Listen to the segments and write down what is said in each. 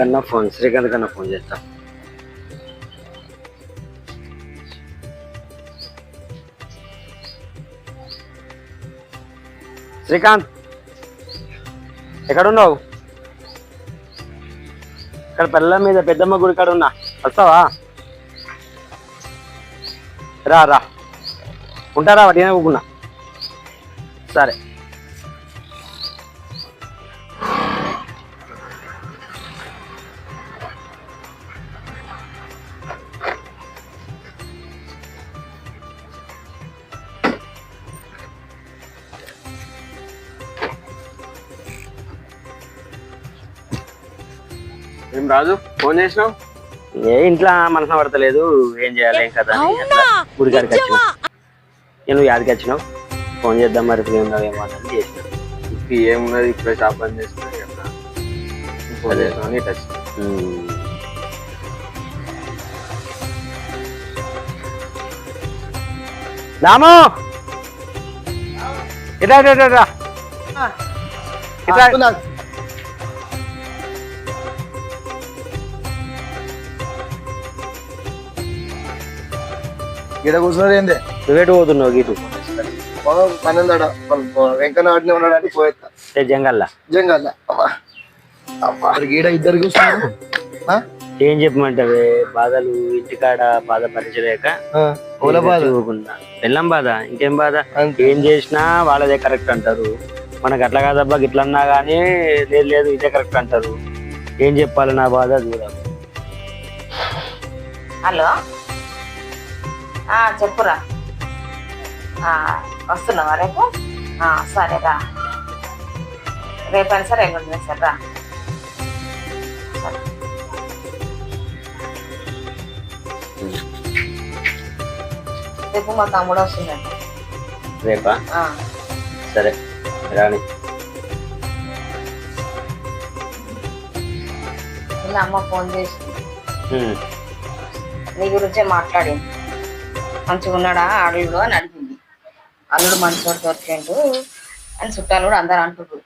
కన్నా ఫోన్ శ్రీకాంత్ కన్నా ఫోన్ చేస్తా. శ్రీకాంత్ ఎక్కడున్నావు? ఇక్కడ పిల్లల మీద పెద్దమ్మ గుడి కాడ ఉన్నా. వస్తావా? రా రా. ఉంటారా వాటి ఊకున్నా సరే. ఏం రాజు? ఫోన్ చేసినావు? ఏ ఇంట్లో మనసు పడతలేదు. ఏం చేయాలి? ఏం కదా అని అట్లా. గుడికాడికి వచ్చినావు నేను యాదికి వచ్చినావు? ఫోన్ చేద్దాం మరి ఫ్రీ ఉన్నావేమో అని చేసిన. ఇంక ఏమున్నది? ఇప్పుడే షాప్ బంద్ చేస్తున్నా కదా. ఫోన్ చేసినావు అని టచ్ రాము! ఇట్లా ఇట్లా, ఇట్లా, ఇట్లా. గిడ కూర్చున్నాడు ఏంది? నువ్వేటు పోతున్నావు గీటు? వెంకన్న ఆడిని ఉన్నాడు అంటే పోయేస్తా ఏ జంగల్లా? గీడ ఇద్దరు కూర్చున్నారు? ఏం చెప్పమంటావే? బాధలు ఇంటికాడ బాధ భరించలేక ఆ, పూల బాధ. బెల్లం బాధ ఇంకేం బాధ. ఏం చేసినా వాళ్ళదే కరెక్ట్ అంటారు. మనకు అట్లా కాదబ్బా ఇట్లా అన్నా కానీ లేదు లేదు ఇదే కరెక్ట్ అంటారు. ఏం చెప్పాలి నా బాధ? చూడాలి హలో. చెప్పురా. వస్తున్నావా రేపు? సరే రా. రేపైనా సరే ఎల్లుండి సరే రా. రేపు మా తమ్ముడు వస్తుందంట రేపా? సరే రాని. అమ్మ ఫోన్ చేసి. నీ గురించే మాట్లాడింది. మంచిగా ఉన్నాడా? అల్లుడు అని అడిగింది. అల్లుడు మంచివాడు దొరికిండు అని చుట్టాలు కూడా అందరు అంటున్నారు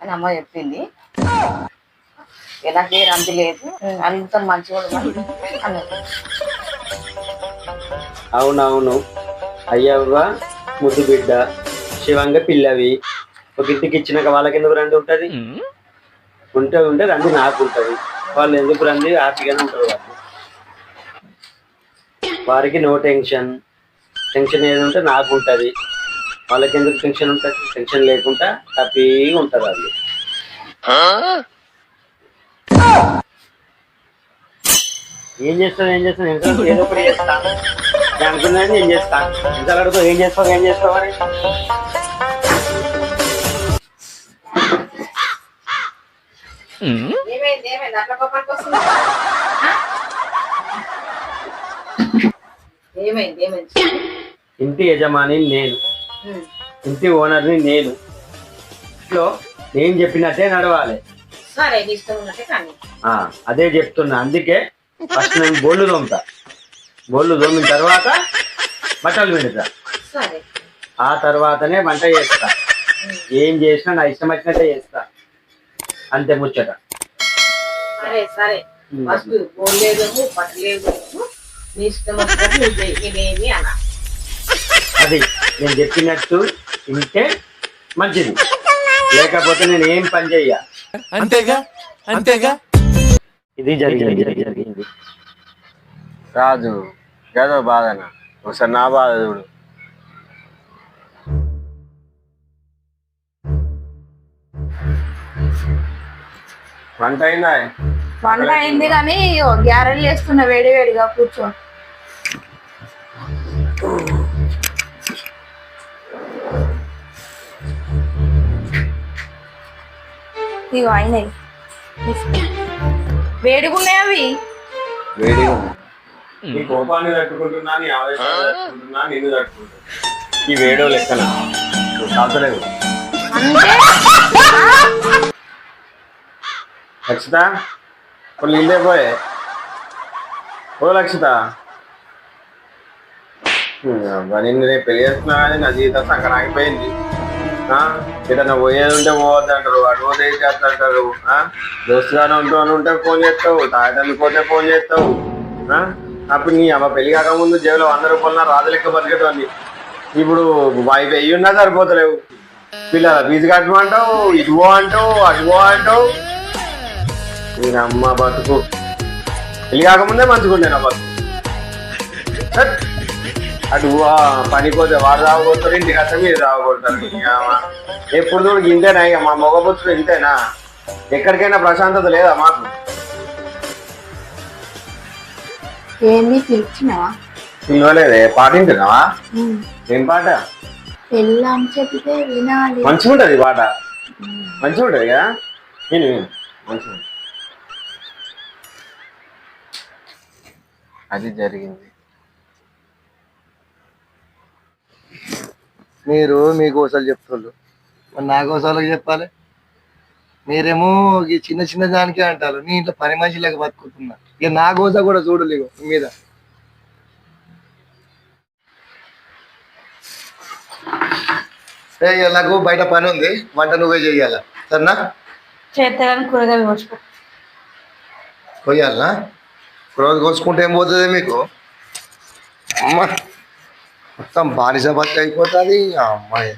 అని అమ్మ చెప్పింది. ఏ రంది లేదు. అల్లుడితో మంచివాడు అవునవును. అయ్యవ్వ ముద్దు బిడ్డ శివంగ పిల్లవి. ఒక ఇంటికి ఇచ్చినాక వాళ్ళకి ఎందుకు రంది ఉంటది ఉంటే ఉంటే రంది నాకు ఉంటది. వాళ్ళు ఎందుకు రంది హ్యాపీగానే ఉంటారు. వారికి నో టెన్షన్ టెన్షన్ ఏది ఉంటే నాకు ఉంటది. వాళ్ళకి ఎందుకు టెన్షన్ ఉంటుంది? టెన్షన్ లేకుండా హ్యాపీగా ఉంటారు వాళ్ళు. ఏం చేస్తావు? ఏం చేస్తావు? నేను ఏదో ఒకటి చేస్తా. నేను అనుకున్నాను నేను చేస్తా. ఇంకా అడుగుతావు? ఏం చేస్తావు? ఏం చేస్తావు అని. ఏమైంది? ఏమైంది? అట్లా కోపానికి వస్తుందా? ఏమైంది ఏమైంది? ఇంటి యజమాని నేను. ఇంటి ఓనర్ని నేను. ఇంట్లో నేను చెప్పినట్టే నడవాలి. సరే నీ ఇష్టం ఉన్నట్టే కానీ. ఆ, అదే చెప్తున్నా. అందుకే ఫస్ట్ నేను బోళ్ళు తోముతా. బోళ్ళు తోమిన తర్వాత బట్టలు పెడతా సరే. ఆ తర్వాతనే వంట చేస్తా. ఏం చేసినా నా ఇష్టం వచ్చినట్టే చేస్తా. అంతే ముచ్చట. సరే సరే. ఫస్ట్ నీ ఇష్టం అలా అది నేను చెప్పినట్టు తింటే మంచిది. లేకపోతే నేను ఏం పని చెయ్య? అంతేగా? అంతేగా? ఇది జరిగింది. జరిగింది. రాజు ఏదో బాధనా ఒకసారి నా బాధ చూడు. వంట అయిందా? వంట అయింది కానీ గ్యారెల్ చేస్తున్న వేడి వేడిగా కూర్చో. ఇగో అయినాయి. వేడిగా ఉన్నాయి అవి కోపాన్ని తట్టుకుంటున్నా నీ ఆవేశాన్ని తట్టుకుంటున్నా నిన్ను తట్టుకుంటున్నా. ఈ వేడో లెక్కన? కొన్ని ఇల్లే పోయే ఓ లక్షిత నిన్ను నేను పెళ్ళి చేస్తున్నా కానీ నా జీవితం సంకరం ఆగిపోయింది ఆ? ఎటన్నా పోయేది ఉంటే పోవద్దు అంటారు అటు చేస్తుంటారు దోస్తుగానే ఉంటూ అని ఉంటే ఫోన్ చేస్తావు తాగడానికి పోతే ఫోన్ చేస్తావు ఆ? అప్పుడు నీ అమ్మ పెళ్ళి కాకముందు జేబులో వంద రూపాయలు రాజు లెక్క బతికేటోని ఇప్పుడు వైఫ్ అయ్యి ఉన్నా సరిపోతలేవు పిల్లల ఫీజు కట్టమంటావు ఇటు పో అంటావు అటు పో అంటావు నేను అమ్మ బతుకు. పెళ్ళి కాకముందే మంచిగుండే నా బతుకు! అటు పనికి పోతే వాడు ఇంటికి వస్తే మీరు మా- ఎప్పుడు చూడు ఇంతేనా ఇక మా మగబుచ్చులు ఇంతేనా? ఎక్కడికైనా ప్రశాంతత లేదా మాకు? ఏంది పిలిచినావా పిలవలేదే పాటింటున్నావా ఏం పాట? పెళ్ళాం చెప్తే వినాలి. మంచిగా ఉంటది పాట. మంచిగా ఉంటది కదా నేను మంచిగా అది జరిగింది. మీరు మీ గోసాలు చెప్తున్నారు మరి నా గోసాలకు చెప్పాలి? మీరేమో ఈ చిన్న చిన్న దానికే అంటారు. నీ ఇంట్లో పని మనిషిలాగా బతుకుతున్నా. ఇక నా గోస కూడా చూడలేవు మీ మీద. నాకు బయట పని ఉంది. వంట నువ్వే చెయ్యాల? సరేనా? చేస్తారని కూరగాయలు రోజు కోసుకుంటే ఏం పోతుంది మీకు? అమ్మ మొత్తం బానిస బట్టి అయిపోతుంది. అమ్మాయి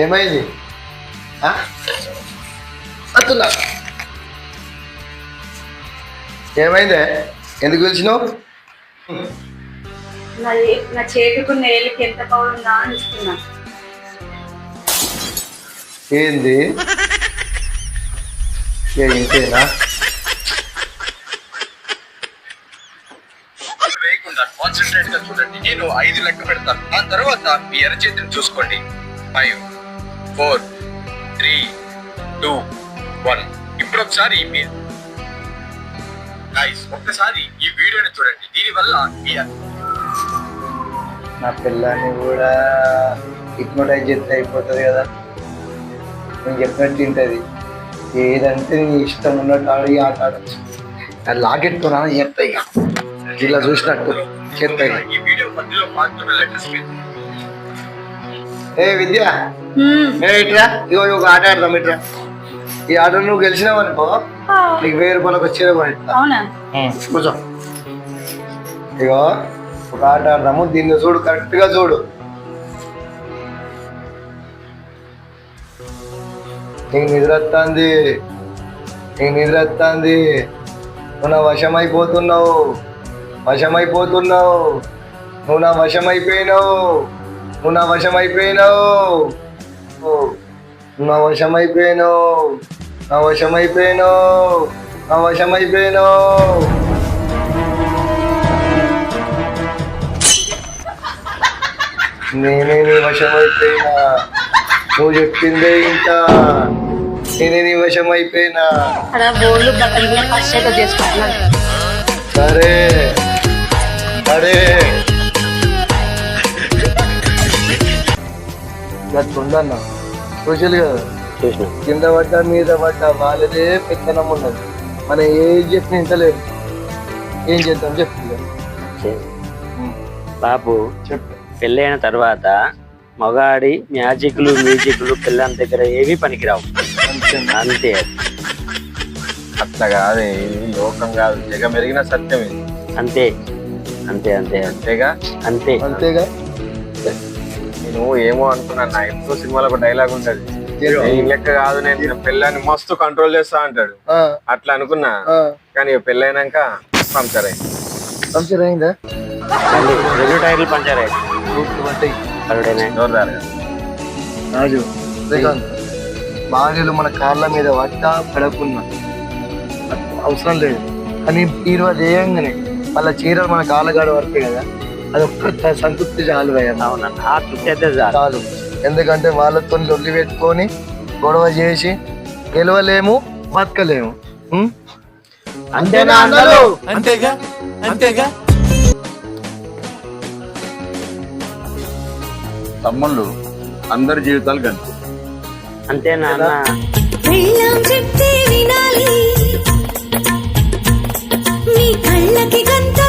ఏమైంది? అత్తున్నా. ఏమైందే? ఎందుకు పిలిచినావు? నా చేతికున్న ఏళ్ళకి ఎంత పవర్ ఉందా అని ఇస్తున్నా ఏంది? ఇంతేనా? వేయకుండా కాన్సన్ట్రేట్గా చూడండి. నేను ఐదు లెక్క పెడతాను. ఆ తర్వాత మీ ఎరచేతిని చూసుకోండి. Five four three two one. ఇప్పుడు ఒకసారి మీ గైస్ ఒక్కసారి ఈ వీడియోని చూడండి. దీనివల్ల మీ నా పిల్లాన్ని కూడా హిప్నోటైజ్ చేస్తే అయిపోతుంది కదా. నేను చెప్పినట్టు తింటది. ఏదంటే నీ ఇష్టం ఉన్నట్టు ఆడి ఆట ఆడచ్చు. అది లాకెట్టుకున్నా చెప్తా ఇక. ఇలా చూసినట్టు చెప్తా ఇక. ఈ వీడియో మధ్యలో మాత్రమే లెటర్స్ ఏ విద్య? ఏ ఇట్రా? ఇగో ఒక ఆట ఆడదాం ఇట్రా. ఈ ఆట నువ్వు గెలిచినావు అనుకో నీకు వెయ్యి రూపాయలకు వచ్చేది కొని కూర్చో. ఇగో ఒక ఆట ఆడదాము. దీన్ని చూడు కరెక్ట్గా చూడు. నీకు నిద్ర వస్తుంది నీకు నిద్ర వస్తుంది నువ్వు నా వశమైపోతున్నావు. వశమైపోతున్నావు. నువ్వు నా వశమైపోయినావు. నువ్వు నా వశమైపోయినావు నువ్వు నా వశమైపోయినావు నా వశమైపోయినావు నా వశమైపోయినావు నేనే నీ వశమైపోయినా. నువ్వు చెప్పిందే ఇంకా నేనే నీ అయితే చేసుకుంటున్నాను. సరే. సరే. ఉందన్న సోషల్ కదా కింద పడ్డ మీద పడ్డ వాళ్ళదే పెత్తనం ఉన్నది. మనం ఏం చెప్పిన ఇంతలేదు ఏం చేద్దాం చెప్తుంది బాబు చెప్పు. పెళ్ళైన తర్వాత మగాడి మ్యాజిక్లు మ్యూజిక్లు పిల్లల దగ్గర ఏవి పనికిరావు. అంతే. అట్లా కాదే ఇది లోకం కాదు. జగ మెరిగిన సత్యం ఇది అంతే. అంతే అంతే. అంతేగా? అంతే. అంతేగా? నేను ఏమో అనుకున్నాను. నా ఎంతో సినిమాలో ఒక డైలాగ్ ఉంటది. లెక్క కాదు నేను నా పిల్లాన్ని మస్తు కంట్రోల్ చేస్తా అంటాడు. అట్లా అనుకున్నా. కానీ పెళ్ళైనాక పంక్చర్ అయింది. రెండు టైర్లు పంచర్. రాజు భార్యలు మన కాళ్ళ మీద పడ్డా పడకున్నా. అవసరం లేదు. కానీ తీరు అది వేయంగానే వాళ్ళ చీరలు మన కాళ్ళగాడ వరకే కదా. అది ఒక్క సంతృప్తి చాలు అవునన్న ఆ తృప్తి అయితే చాలు. ఎందుకంటే వాళ్ళతో లొల్లి పెట్టుకొని గొడవ చేసి గెలవలేము బతకలేము. ఉం? అంతేనా అందరూ? అంతేగా? అంతేగా? తమ్ముళ్ళు అందరి జీవితాలు గంతు. అంతేనా అన్న? చెప్తే వినాలి. కళ్ళకి గంత